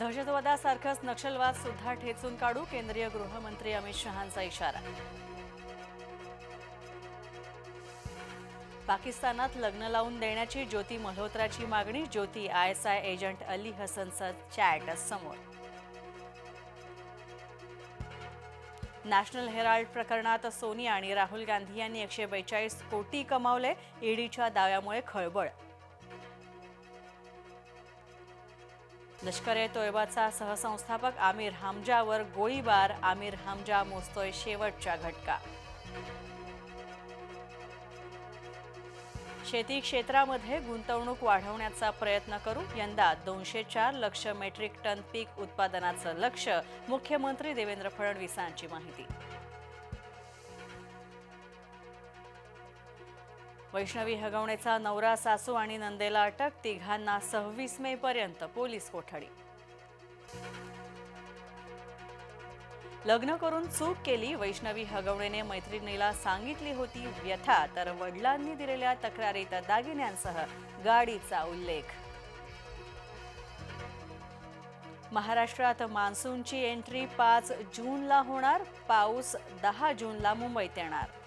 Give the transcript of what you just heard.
दहशतवादासारखंच नक्षलवाद सुद्धा ठेचून काढू केंद्रीय गृहमंत्री अमित शहांचा इशारा. पाकिस्तानात लग्न लावून देण्याची ज्योती मल्होत्राची मागणी ज्योती आय एजंट अली हसनचा चॅट समोर. नॅशनल हेराल्ड प्रकरणात सोनिया आणि राहुल गांधी यांनी एकशे बेचाळीस कोटी कमावले ईडीच्या दाव्यामुळे खळबळ. लष्कर ए तोयबाचा सहसंस्थापक आमिर हमजावर गोळीबार. आमिर हमजा मोजतोय शेवटचा घटका. शेती क्षेत्रामध्ये गुंतवणूक वाढवण्याचा प्रयत्न करू यंदा दोनशे चार लक्ष मेट्रिक टन पीक उत्पादनाचं लक्ष. मुख्यमंत्री देवेंद्र फडणवीसांची माहिती. वैष्णवी हगवणेचा नवरा सासू आणि नंदेला अटक तिघांना सव्वीस मे पर्यंत पोलीस कोठडी. लग्न करून चूक केली वैष्णवी हगवणेने मैत्रिणीला सांगितली होती व्यथा तर वडिलांनी दिलेल्या तक्रारीत दागिन्यांसह गाडीचा उल्लेख. महाराष्ट्रात मान्सूनची एंट्री पाच जूनला होणार पाऊस दहा जूनला मुंबईत येणार.